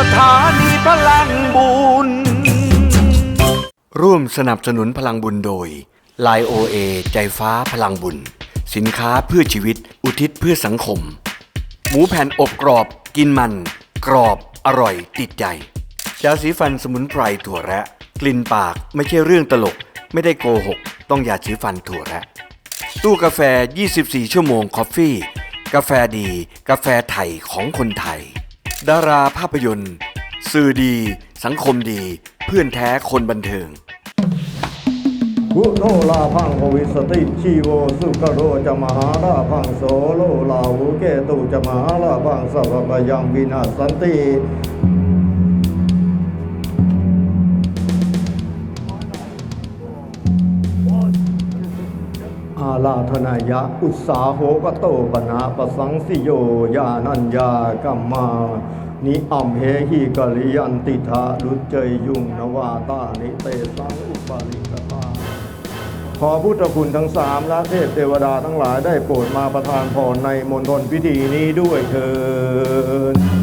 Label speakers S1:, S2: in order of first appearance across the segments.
S1: สถานีพลังบุญ ร่วมสนับสนุนพลังบุญโดย l ล o a ใจฟ้าพลังบุญ สินค้าเพื่อชีวิต อุทิศเพื่อสังคม หมูแผ่นอบกรอบ กินมัน กรอบอร่อยติดใจยาสีฟันสมุนไพรถั่วแระ กลิ่นปากไม่ใช่เรื่องตลก ไม่ได้โกหก ต้องยาสีฟันถั่วแระ ตู้กาแฟ 24 ชั่วโมงคอฟฟี่ กาแฟดี กาแฟไทยของคนไทย ดาราภาพยนตร์ สื่อดี สังคมดี เพื่อนแท้คนบันเทิง
S2: กุโนลาพังภวิสติชีโวสุกโรจะมหาลาพังโสโลลาหุเกตุจะมหาลาพังสัพพยังวินาศสันติ ลาธนายะ อุตสาโหกโตปนาปสังสิโยยานัญญากัมมานิอัมเหหิกะลิยันติทาลุจเจยยุงนวาตานิเตสังอุปาลิกตาขอพุทธคุณทั้งสามและเทพเทวดาทั้งหลายได้โปรดมาประทานพรในมณฑลพิธีนี้ด้วยเถิด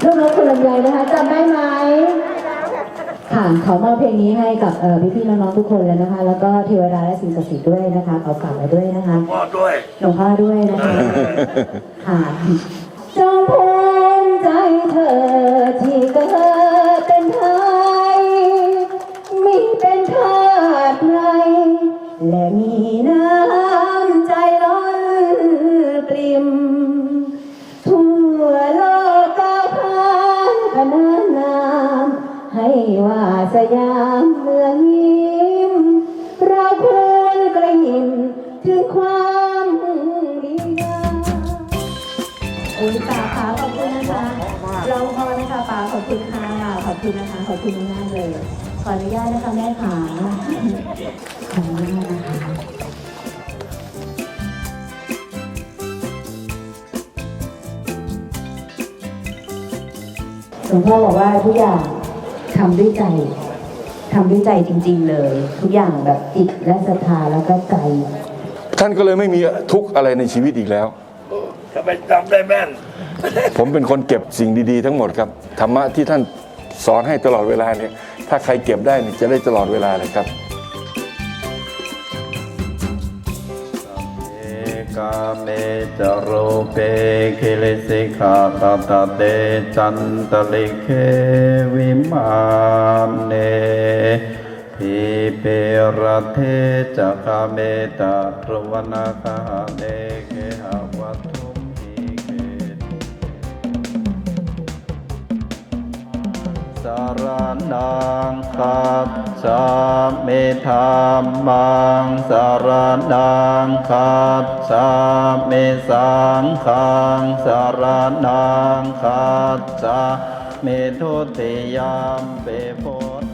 S3: เรื่
S4: องรถคุณลำไยนะคะจำได้ไหมค่ะขอมอบเพลงนี้ให้กับเอ่อพี่ๆน้องๆทุกคนเลยนะคะ แล้วก็เทวดาและสิ่งศักดิ์สิทธิ์ด้วยนะคะขอฝากไว้ด้วยนะคะ
S3: มอดด้วย
S4: หลวงพ่อด้วยนะคะค่ะจงภูมิใจเธอที่เกิด และมีน้ำใจล้นปริม ทั่วโลกก้าวผ่านขนานนามให้ว่าสยามเมืองยิ้ม เราควรกระยิมถึงความดีงามโอ้ยตาขาขอบคุณนะคะ เราพอนะคะป๋าขอบคุณค่ะ ขอบคุณนะคะ ขอบคุณมากๆเลย ออนุญาตนะคะแม่ขาขออนุญาตนะคะหลวงพ่อบอกว่าทุกอย่างทำด้วยใจทำด้วยใจจริง ๆ เลย ทุกอย่างแบบจิตและศรัทธาแล้วก็ใจ
S5: ท่านก็เลยไม่มีทุกข์อะไรในชีวิตอีกแล้ว
S3: ทำไมจำได้แม่น
S5: ผมเป็นคนเก็บสิ่งดี ๆ ทั้งหมดครับธรรมะที่ท่าน สอนให้ตลอดเวลาเนี่ยถ้าใครเก็บได้เนี่ยจะได้ตลอดเวลาเลยครับ
S2: เอกาเมจโรเปคิลิสิกาตาตาเตจันตลิเควิมานเนทีเปรเทจกาเมตาตรวนาคาเนเคหา รนังคัจฉามิธรรมังสารนังคัจฉามิสังขังสารนังคัจฉามิทุติยามเปโพ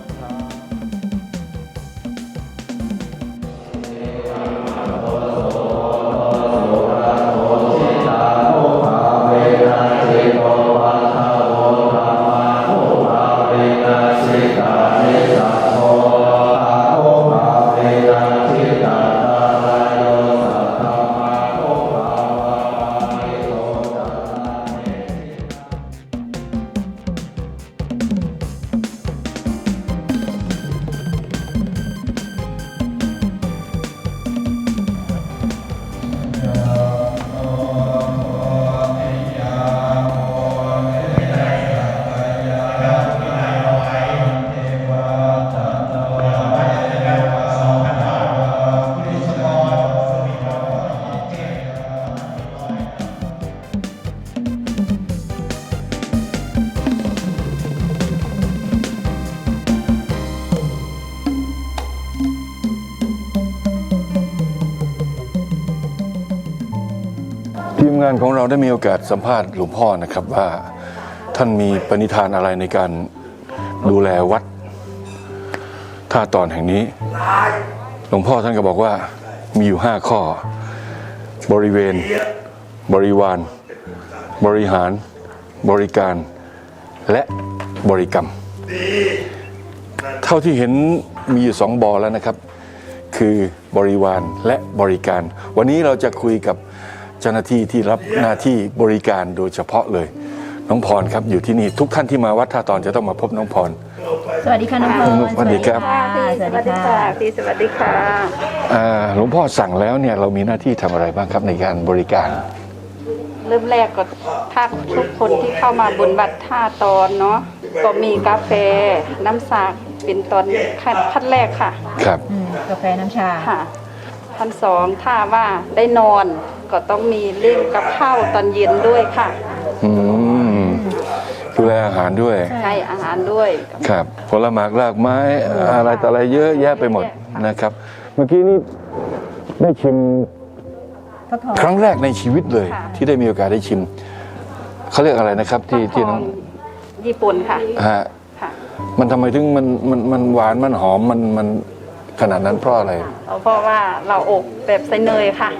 S5: มงานของเราได้มีโอกาสสัมภาษณ์หลวงพ่อนะครับว่าท่านมีปณิธานอะไรในการดูแลวัดท่าตอนแห่งนี้ หลวงพ่อท่านก็บอกว่ามีอยู่ห้าข้อ บริเวณ บริวาร บริหาร บริการและบริกรรม เท่าที่เห็นมีอยู่สองบอแล้วนะครับ คือบริวารและบริการ วันนี้เราจะคุยกับ เจ้าหน้าที่ที่รับหน้าที่บริการโดยเฉพาะเลย น้องพรครับอยู่ที่นี่ทุกท่านที่มาวัดท่าตอนจะต้องมาพบน้องพร
S4: สวัสดีค่ะน้องพร
S5: สวัสดีครับ
S4: สวัสดีค่ะ
S6: พี่สวัสดีค่ะ
S5: อ่าหลวงพ่อสั่งแล้วเนี่ยเรามีหน้าที่ทำอะไรบ้างครับในการบริการ
S6: เริ่มแรกก็ถ้าทุกคนที่เข้ามาบุญบัตรท่าตอนเนาะก็มีกาแฟ น้ำสากเป็นตอนขั้นขั้นแรกค่ะ
S5: ครับ
S4: อืมกาแฟน้ำชา
S6: ค่ะขั้นสองถ้าว่าได้นอน ก็ต้องมีเล่มกับข้าวตอนเย็นด้วยค่ะ
S5: อืมดูแลอาหารด้วย
S6: ให้อาหารด้วย
S5: ครับผลหมากรากไม้อะไรต่ออะไรเยอะแยะไปหมดนะครับ เมื่อกี้นี้ได้ชิม
S4: ฟักทอง
S5: ครั้งแรกในชีวิตเลย
S6: ค่ะ
S5: ที่ได้มีโอกาสได้ชิมเขาเรียกอะไรนะครับ ที่ที่น้อง
S6: ญี่ปุ่นค่ะ
S5: ฮะ
S6: ค่ะ
S5: มันทำไมถึงมันมันมันหวานมันหอมมันมันขนาดนั้นเพราะอะไร
S6: เพราะว่าเราอบแบบใส่เนยค่ะ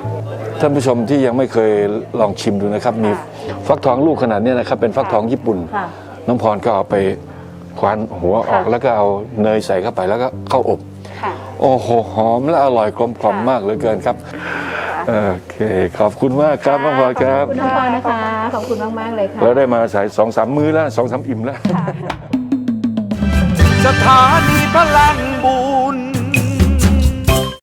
S5: ท่านผู้ชมที่ยังไม่เคยลองชิมดูนะครับ มีฟักทองลูกขนาดเนี้ยนะครับ เป็นฟักทองญี่ปุ่น
S4: ค่ะ
S5: น้องพรก็เอาไปควานหัวออก
S6: ค่ะ
S5: แล้วก็เอาเนยใส่เข้าไปแล้วก็เข้าอบ
S6: ค่ะ
S5: โอ้โหหอมและอร่อยกลมกล่อมมากเหลือเกินครับ โอเค ขอบคุณมากครับน้องพรครับ
S4: ขอบคุณน้องพรนะคะ ขอบคุณมาก ๆ เลยค่ะ
S5: เราได้มาสายสองสามมื้อแล้วสองสามอิ่มแล้ว
S1: สถานีพลังบุญ